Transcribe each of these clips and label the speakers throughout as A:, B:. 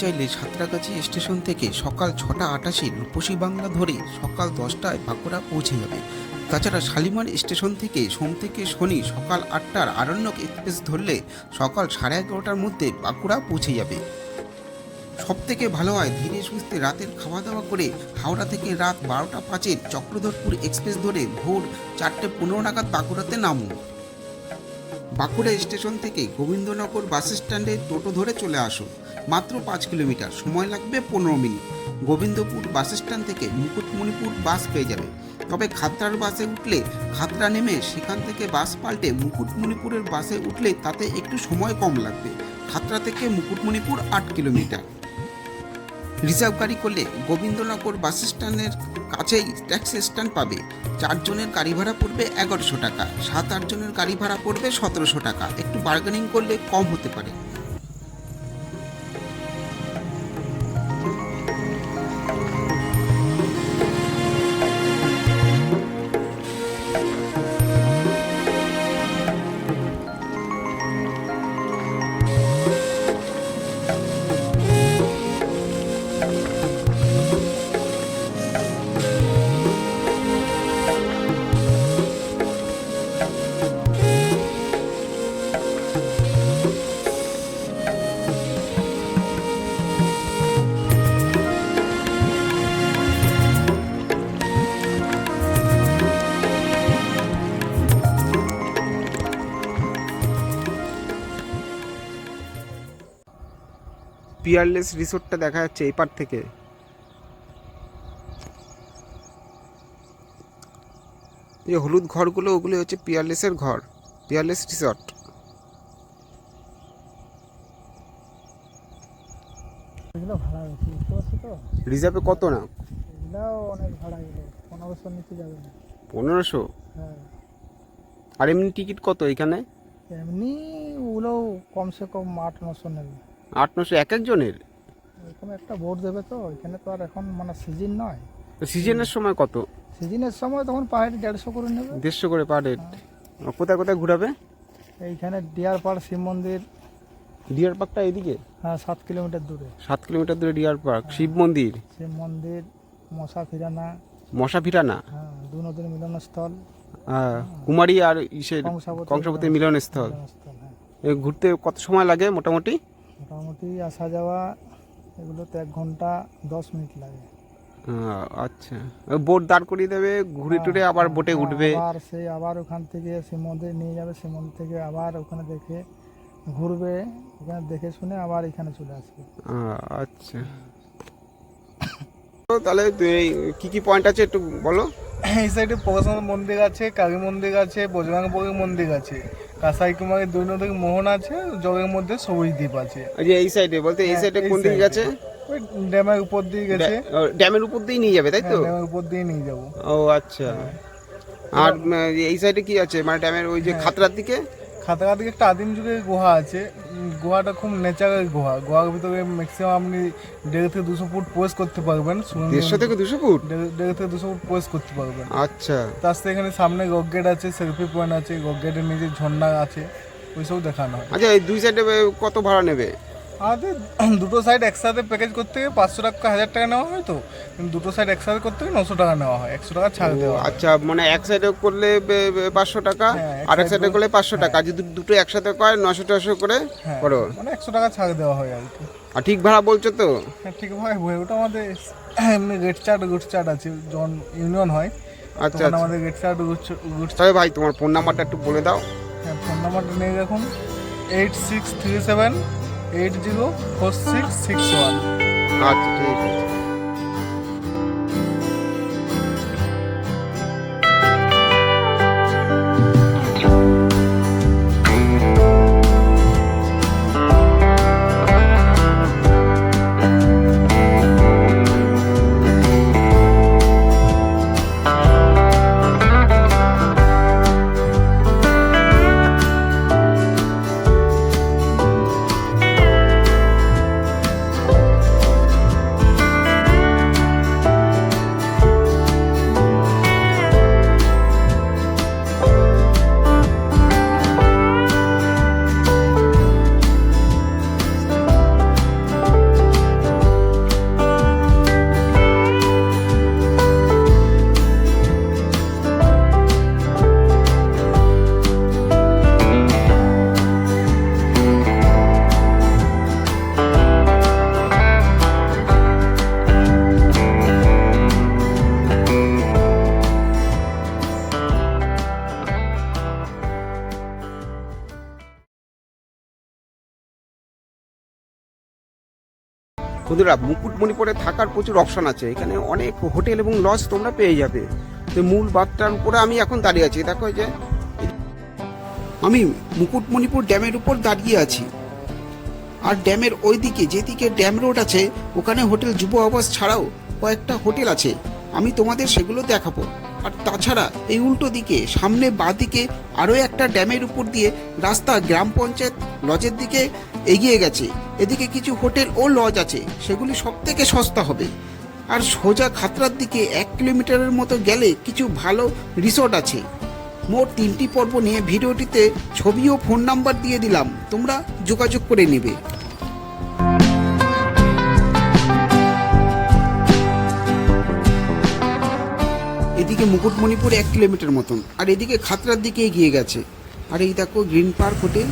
A: চাইলে সাঁতরাগাছি স্টেশন থেকে সকাল ছটা আটাশে রূপসী বাংলা ধরে সকাল দশটায় বাঁকুড়া পৌঁছে যাবে। তাছাড়া শালিমার স্টেশন থেকে সোম থেকে শনি সকাল আটটার আরণ্যক এক্সপ্রেস ধরলে সকাল সাড়ে এগারোটার মধ্যে বাঁকুড়া পৌঁছে যাবে। সব থেকে ভালো হয় ধীরে সুস্থে রাতের খাওয়া দাওয়া করে হাওড়া থেকে রাত বারোটা পাঁচের চক্রধরপুর এক্সপ্রেস ধরে ভোর চারটে পনেরো নাগাদ বাঁকুড়াতে নামুন। বাঁকুড়া স্টেশন থেকে গোবিন্দনগর বাস স্ট্যান্ডে টোটো ধরে চলে আসুন। মাত্র পাঁচ কিলোমিটার। সময় লাগবে পনেরো মিনিট। গোবিন্দপুর বাস স্ট্যান্ড থেকে মুকুটমণিপুর বাস পেয়ে যাবে তবে খাতড়ার বাসে উঠলে খাতড়া নেমে সেখান থেকে বাস পাল্টে মুকুটমণিপুরের বাসে উঠলে তাতে একটু সময় কম লাগবে। খাতড়া থেকে মুকুটমণিপুর আট কিলোমিটার। রিজার্ভ গাড়ি করলে গোবিন্দনগর বাস স্ট্যান্ডের কাছেই ট্যাক্সি স্ট্যান্ড পাবে। চারজনের গাড়ি ভাড়া পড়বে এগারোশো টাকা, সাত আটজনের গাড়ি ভাড়া পড়বে সতেরোশো টাকা। একটু বার্গেনিং করলে কম হতে পারে। পিয়ারলেস রিসোর্টটা দেখা যাচ্ছে এই পার থেকে। এই যে হলুদ ঘরগুলো ওগুলো হচ্ছে পিয়ারলেসের ঘর পিয়ারলেস রিসর্ট। রিজার্ভে কত না? পনেরোশো?
B: হ্যাঁ।
A: আর এমনি টিকিট কত এখানে?
B: এমনি ওগুলো কমসে কম আট নশো নেবে।
A: আট নশো এক একজনের
B: এরকম একটা বোর্ড দেবে তো এখানে তো আর এখন মানে সিজন নয়।
A: সিজনের সময় কত?
B: সিজনের সময় তখন পাহাড়ি দেড়শো করে নেবে।
A: দেড়শো করে পার হেড কোথায় কোথায় ঘুরাবে?
B: এইখানে ডিয়ার পাড় শিব মন্দির।
A: ডিয়ার পার্কটা এদিকে
B: হ্যাঁ সাত কিলোমিটার দূরে।
A: সাত কিলোমিটার দূরে ডিয়ার পার্ক শিব মন্দির।
B: শিব মন্দির মশা ফিরানা।
A: মশা ফিরানা?
B: হ্যাঁ দু নদীর মিলনস্থল।
A: আহ, কুমারী আর ইসের
B: কংসাবতী
A: কংসাবতীর মিলনস্থল।
B: হ্যাঁ।
A: ঘুরতে কত সময় লাগে মোটামুটি?
B: মোটামুটি আসা যাওয়া এগুলোতে এক ঘণ্টা দশ মিনিট লাগে।
A: আচ্ছা। বোট দাঁড় করিয়ে দেবে ঘুরে টুরে আবার বোটে
B: হ্যাঁ,
A: উঠবে।
B: আবার সেই আবার ওখান থেকে শিব মন্দির নিয়ে যাবে শিব মন্দির থেকে আবার ওখানে দেখে ঘুরবে ওখানে দেখে শুনে আবার এখানে চলে আসবে।
A: আচ্ছা। তো তাহলে কি কি পয়েন্ট আছে একটু বলো?
C: এই সাইডে প্রকাশনাথ মন্দির আছে কালী মন্দির আছে বজরাঙ্গপুরের মন্দির আছে। কাসাই কুমারের নদীর মোহন আছে জগের মধ্যে সবুজ দ্বীপ আছে।
A: এই যে এই সাইডে বলতে এই
C: হ্যাঁ,
A: সাইডে কোন দিকে গেছে
C: ওই ড্যামের উপর দিয়ে গেছে।
A: ড্যামের উপর দিয়েই নিয়ে যাবে তাই তো?
C: হ্যাঁ, ড্যামের উপর দিয়ে নিয়ে যাব।
A: ও আচ্ছা। আর উম, এই সাইডে কি আছে? মানে ড্যামের ওই যে খাতরার দিকে?
C: খাতড়া দিকে একটা আদিম যুগের গুহা আছে। গুহাটা খুব নেচারাল গুহা। গুহার ভিতরে ম্যাক্সিমাম আপনি দেড় থেকে দুশো ফুট পোজ করতে পারবেন।
A: দেড়শো থেকে দুশো ফুট?
C: দেড়- থেকে দুশো ফুট পোজ করতে পারবেন।
A: আচ্ছা।
C: তার সাথে এখানে সামনে রক গেট আছে সেলফি পয়েন্ট আছে রক গেটের নিচে ঝর্ণা আছে ওইসব দেখানো হয়।
A: আচ্ছা এই দুই সাইডে কত ভাড়া নেবে?
C: আমাদের দুটো সাইড একসাথে প্যাকেজ করতে গিয়ে পাঁচশো টাকা হাজার টাকা নেওয়া হয় তো? দুটো সাইড একসাথে করতে গিয়ে নশো টাকা নেওয়া হয় একশো টাকা ছাড় দেওয়া
A: আচ্ছা মানে এক সাইডে করলে বে- বে- পাঁচশো টাকা
C: হ্যাঁ,
A: আর এক সাইডে করলে পাঁচশো টাকা যদি দুটো একসাথে করে নশো টশো করে
C: হ্যাঁ
A: করো।
C: মানে একশো টাকা ছাড় দেওয়া হয় আর কি।
A: আর ঠিক ভাড়া বলছো তো?
C: হ্যাঁ ঠিক ভাই বই ওটা আমাদের এমনি রেট চার্ট গুড চার্ট আছে যখন ইউনিয়ন হয়
A: আচ্ছা আচ্ছা।
C: আমাদের রেট চার্ট গুড
A: তবে ভাই তোমার ফোন নাম্বারটা একটু বলে দাও।
C: হ্যাঁ ফোন নাম্বারটা নিয়ে রাখুন eight six three seven eight zero four six six one.
A: আচ্ছা ঠিক আছে। বন্ধুরা, মুকুটমণিপুরে থাকার প্রচুর অপশন আছে। এখানে অনেক হোটেল এবং লজ তোমরা পেয়ে যাবে। তো মূল বাগটার উপরে আমি এখন দাঁড়িয়ে আছি। দেখো যে, আমি মুকুটমণিপুর ড্যামের উপর দাঁড়িয়ে আছি। আর ড্যামের ওই দিকে যেদিকে ড্যাম রোড আছে, ওখানে হোটেল যুব আবাস ছাড়াও কয়েকটা হোটেল আছে। আমি তোমাদের সেগুলো দেখাবো। আর তাছাড়া এই উল্টো দিকে, সামনে বাঁ দিকে আরও একটা ড্যামের উপর দিয়ে রাস্তা গ্রাম পঞ্চায়েত লজের দিকে এগিয়ে গেছে। এদিকে কিছু হোটেল ও লজ আছে, সেগুলি সব থেকে সস্তা হবে। আর সোজা খাতরার দিকে এক কিলোমিটারের মতো গেলে কিছু ভালো রিসোর্ট আছে। মোট তিনটি পর্ব নিয়ে ভিডিওটিতে ছবি ও ফোন নাম্বার দিয়ে দিলাম, তোমরা যোগাযোগ করে নেবে। এদিকে মুকুটমণিপুর এক কিলোমিটার মতন। আর এদিকে খাতড়ার দিকে এগিয়ে গেছে। আর এই দেখো green park hotel.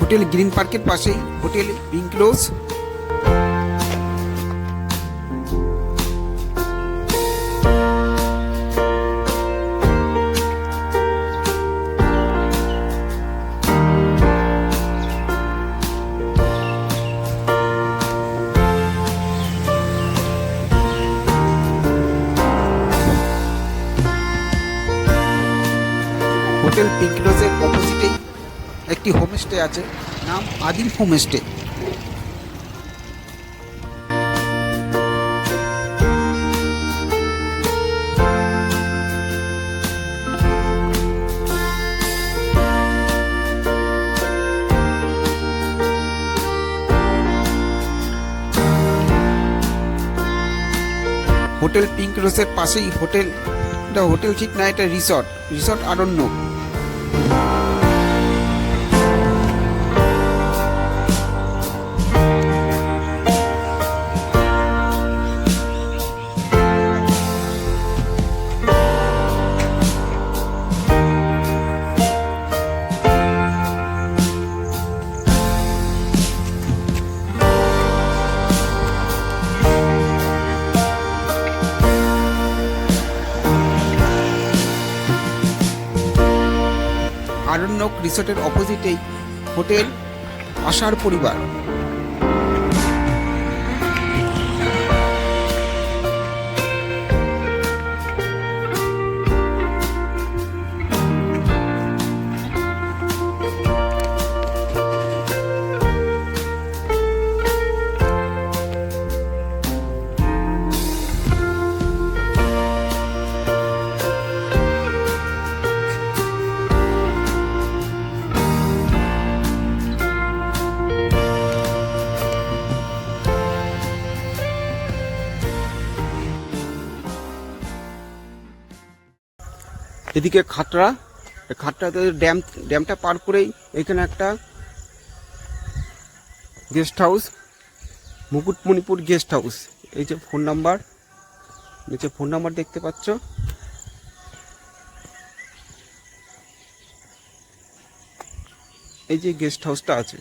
A: Hotel green পার্কের পাশেই হোটেল পিঙ্ক রোজ আছে। নাম আদিল হোমস্টে হোটেল পিঙ্ক রোসের পাশেই হোটেল। এটা হোটেল ঠিক না, এটা রিসর্ট। রিসর্ট আরণ্য। আরণ্যক রিসোর্টের অপোজিটেই হোটেল আশার পরিবার। এদিকে এই খাতড়াতে ড্যাম, ড্যামটা পার করেই এখানে একটা guest house Mukutmanipur guest house এই যে ফোন নাম্বার নিচে ফোন নাম্বার দেখতে পাচ্ছ। এই যে গেস্ট হাউসটা আছে।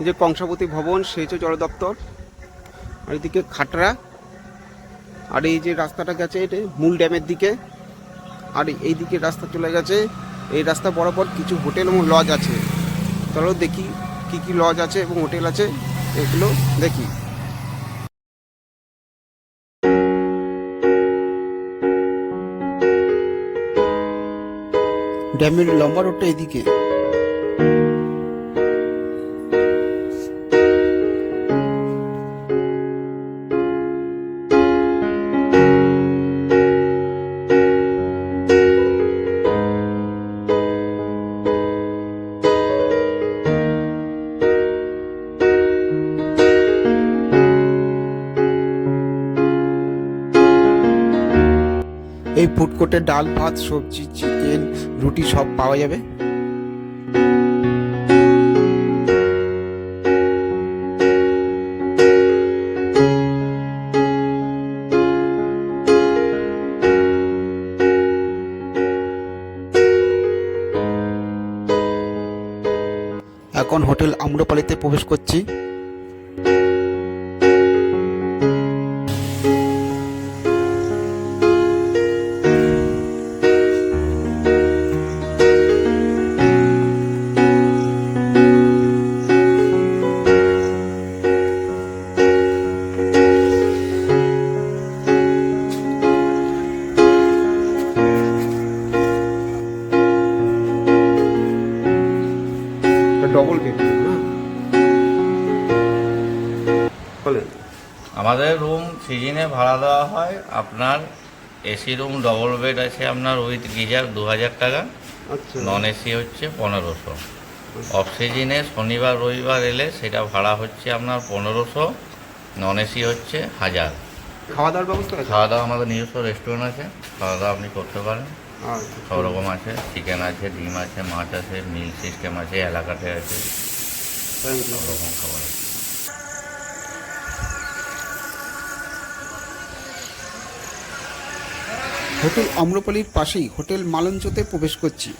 A: এই যে কংসাবতী ভবন, সেচ জল দপ্তর। আর এদিকে খাটরা আর এই যে রাস্তাটা গেছে, এটা মূল ড্যামের দিকে। আর এই দিকে রাস্তা চলে গেছে। এই রাস্তা বরাবর কিছু হোটেল এবং লজ আছে। চলো দেখি কি কি লজ আছে এবং হোটেল আছে। এগুলো দেখি। ড্যামের লম্বা রোডটা এদিকে। এই ফুড কোর্টে ডাল, ভাত, সবজি, চিকেন, রুটি সব পাওয়া যাবে। এখন হোটেল আম্রপালিতে প্রবেশ করছি।
D: সিজনে ভাড়া দেওয়া হয়। আপনার এসি রুম ডবল বেড আছে আপনার উইথ গিজার দু হাজার টাকা।
A: আচ্ছা।
D: নন এসি হচ্ছে পনেরোশো। অফ সিজনে শনিবার রবিবার এলে সেটা ভাড়া হচ্ছে আপনার পনেরোশো। নন এসি হচ্ছে হাজার।
A: খাওয়া দাওয়ার ব্যবস্থা
D: খাওয়া দাওয়া আমাদের নিজস্ব রেস্টুরেন্ট আছে। খাওয়া দাওয়া আপনি করতে পারেন।
A: আচ্ছা।
D: সব রকম আছে। চিকেন আছে ডিম আছে মাছ আছে মিল সিস্টেম আছে এলাকাতে আছে। সব রকম খাবার আছে।
A: হোটেল অম্রপলির পাশেই হোটেল মালঞ্চতে প্রবেশ করছি।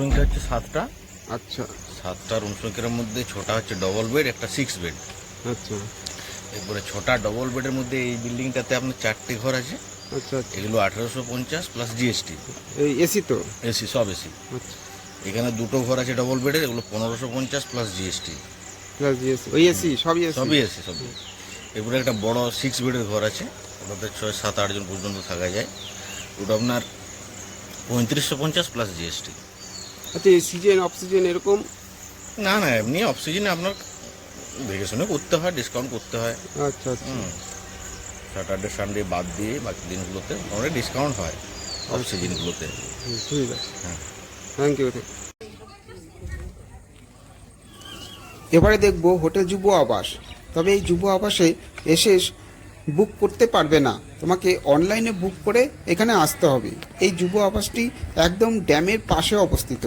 D: সংখ্যা হচ্ছে সাতটা।
A: আচ্ছা।
D: সাতটা রুম সংখ্যার মধ্যে ছটা হচ্ছে ডবল বেড একটা সিক্স বেড
A: আচ্ছা।
D: এরপরে ছটা ডবল বেডের মধ্যে এই বিল্ডিংটাতে আপনার চারটে ঘর আছে।
A: আচ্ছা আচ্ছা।
D: এগুলো আঠারোশো পঞ্চাশ প্লাস জিএসটি
A: এই এসি তো?
D: এসি সব এসি
A: আচ্ছা।
D: এখানে দুটো ঘর আছে ডবল বেডের এগুলো পনেরোশো পঞ্চাশ প্লাস জিএসটি
A: প্লাস ওই এসি সবই এসি
D: সবই এসি সবই এরপরে একটা বড় সিক্স বেডের ঘর আছে ওটাতে ছয় সাত আটজন পর্যন্ত থাকা যায়। ওটা আপনার পঁয়ত্রিশশো পঞ্চাশ প্লাস জিএসটি
A: আচ্ছা সিজন অক্সিজেন এরকম?
D: না না এমনি অক্সিজেনে আপনার দেখে শুনে করতে হয় ডিসকাউন্ট করতে হয়।
A: আচ্ছা আচ্ছা।
D: স্যাটারডে সানডে বাদ দিয়ে বাকি দিনগুলোতে অনেক ডিসকাউন্ট হয় অফ সিজনগুলোতে
A: ঠিক আছে।
D: হ্যাঁ।
A: থ্যাংক ইউ এবারে দেখব হোটেল যুব আবাস। তবে এই যুব আবাসে এসে বুক করতে পারবে না। তোমাকে অনলাইনে বুক করে এখানে আসতে হবে। এই যুব আবাসটি একদম ড্যামের পাশে অবস্থিত।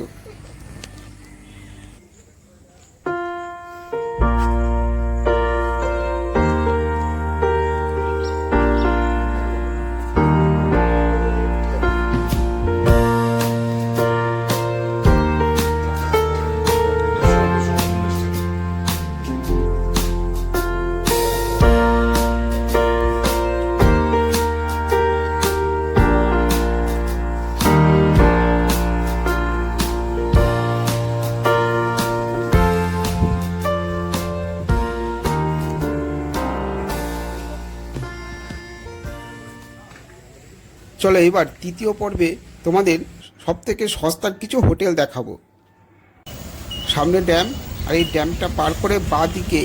A: চলো এবার তৃতীয় পর্বে তোমাদের সব থেকে সস্তার কিছু হোটেল দেখাবো। সামনে ড্যাম, আর এই ড্যামটা পার করে বাঁ দিকে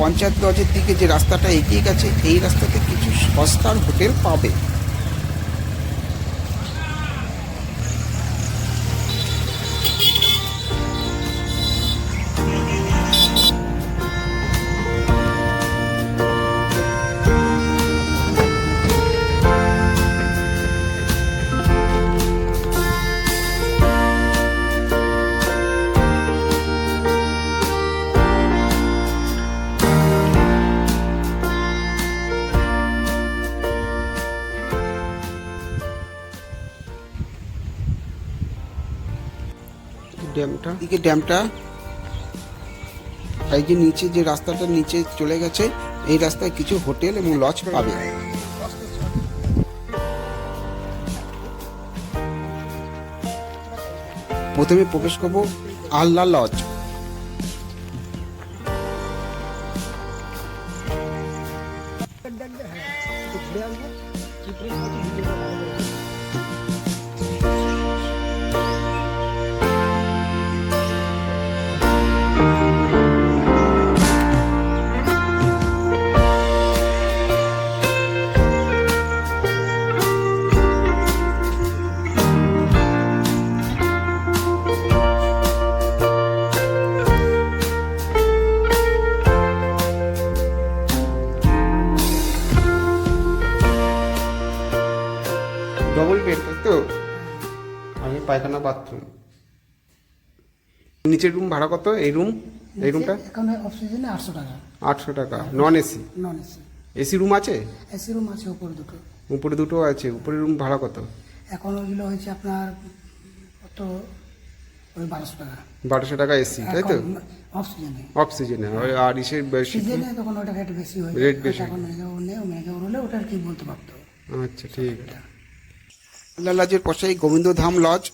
A: পঞ্চায়েত লজের দিকে যে রাস্তাটা এগিয়ে গেছে, এই রাস্তাতে কিছু সস্তার হোটেল পাবে। ড্যামটা এদিকে ড্যামটা। এই যে নিচে যে রাস্তাটা নিচে চলে গেছে, এই রাস্তায় কিছু হোটেল এবং লজ পাবে। প্রথমে প্রবেশ করব আল্লাহ লজ। নিচের রুম ভাড়া কত? এই রুম এই রুমটা
E: এখানে অক্সিজেনে আটশো টাকা।
A: আটশো টাকা। Non AC
E: non AC
A: AC room আছে?
E: এসি রুম আছে উপরে দুটো।
A: উপরে দুটো আছে। উপরে রুম ভাড়া কত?
E: এখন ওইগুলো হয়েছে আপনার কত? ওই বারোশো টাকা।
A: বারোশো টাকা এসি তাই তো?
E: অক্সিজেনে
A: অক্সিজেনে আর ইসের বেশি
E: সিজনে তখন ওটা রেট বেশি হয়ে
A: রেট বেশি।
E: এখন মেঘা হলে ওটা আর কি বলতে পারতো।
A: আচ্ছা ঠিক আছে। লজের পাশেই গোবিন্দ ধাম লজ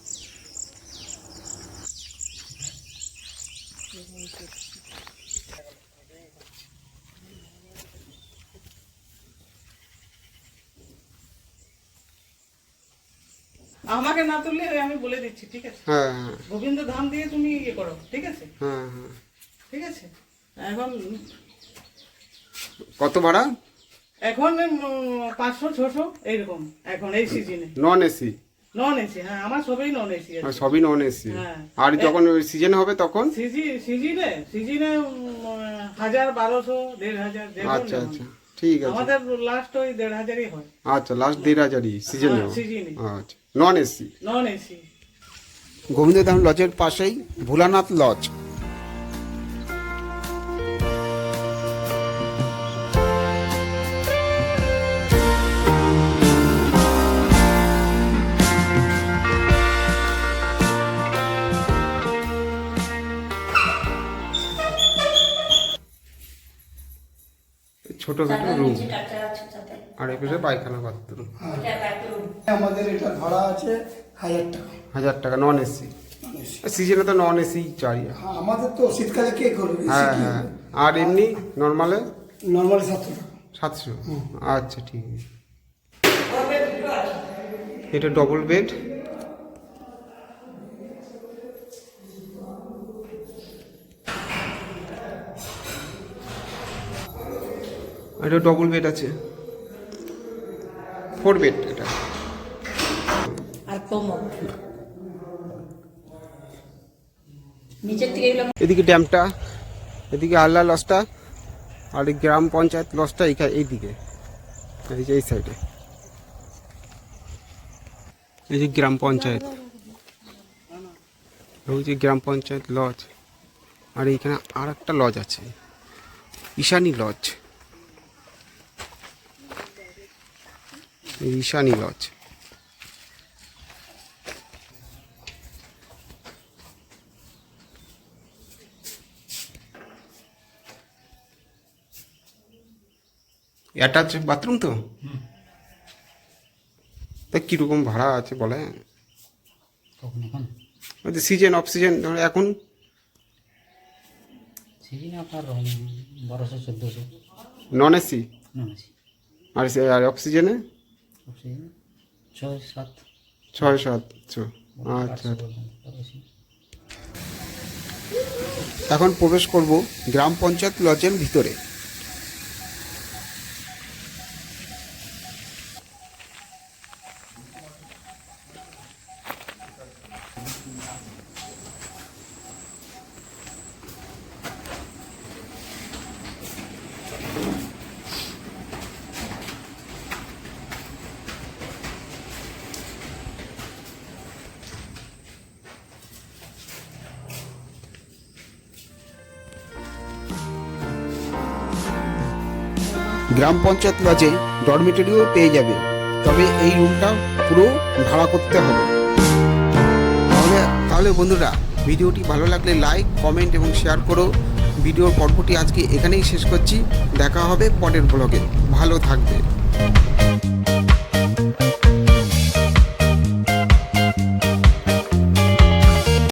F: আমাকে না তুললে ওই আমি বলে দিচ্ছি ঠিক আছে?
A: হ্যাঁ হ্যাঁ।
F: গোবিন্দ ধাম দিয়ে তুমি ইয়ে করো ঠিক আছে?
A: হ্যাঁ হ্যাঁ।
F: ঠিক আছে? এখন
A: কত ভাড়া?
F: এখন পাঁচশো ছশো এইরকম এখন এই সিজনে
A: নন এসি
F: নন এসি হ্যাঁ আমার সবই নন এসি
A: সবই নন এসি
F: হ্যাঁ।
A: আর যখন সিজন হবে তখন?
F: সিজি সিজনে সিজনে হাজার বারোশো দেড় হাজার
A: আচ্ছা আচ্ছা ঠিক আছে।
F: আমাদের লাস্ট ওই দেড় হাজারই হয়।
A: আচ্ছা লাস্ট দেড় হাজারই সিজনে
F: সিজনে।
A: আচ্ছা non AC
F: non AC
A: Gobinda Dham লজের পাশেই ভোলানাথ লজ। ছোট ছোট রুম আর এই পাশে পায়খানা বাথরুম
B: আমাদের এটা ভাড়া আছে। হাজার টাকা।
A: হাজার টাকা নন এসি সিজনে তো নন এসি চাই।
B: হ্যাঁ, আমাদের তো শীতকালে কে করবে
A: হ্যাঁ হ্যাঁ। আর এমনি নর্মালে
B: নর্মালি সাতশো টাকা।
A: সাতশো? আচ্ছা ঠিক আছে। এটা ডবল বেড এটা ডবল বেড আছে। ফোর বেড এটা।
G: নিচের থেকে এগুলো
A: এদিকে ড্যামটা, এদিকে আল্লাহ লসটা আর এই গ্রাম পঞ্চায়েত লসটা এইখানে এইদিকে। এই যে এই সাইডে। এই যে গ্রাম পঞ্চায়েত। ওই যে গ্রাম পঞ্চায়েত লজ। আর এইখানে আর একটা লজ আছে। Ishani lodge. Ishani lodge. Attach bathroom তো? তা কীরকম ভাড়া আছে বলে? সিজন অফ সিজন ধরো এখন? নন এসি আর সে- আর অক্সিজেনে
H: ছয় সাত।
A: ছয় সাতশো আচ্ছা।
H: তার বেশি।
A: এখন প্রবেশ করব গ্রাম পঞ্চায়েত লজের ভিতরে। গ্রাম পঞ্চায়েত লজে ডরমিটরিও পেয়ে যাবে। তবে এই রুমটা পুরো ভাড়া করতে হবে। তাহলে তাহলে বন্ধুরা, ভিডিওটি ভালো লাগলে লাইক কমেন্ট এবং শেয়ার করো। ভিডিওর পর্বটি আজকে এখানেই শেষ করছি। দেখা হবে পরের ব্লগে ভালো থাকবে।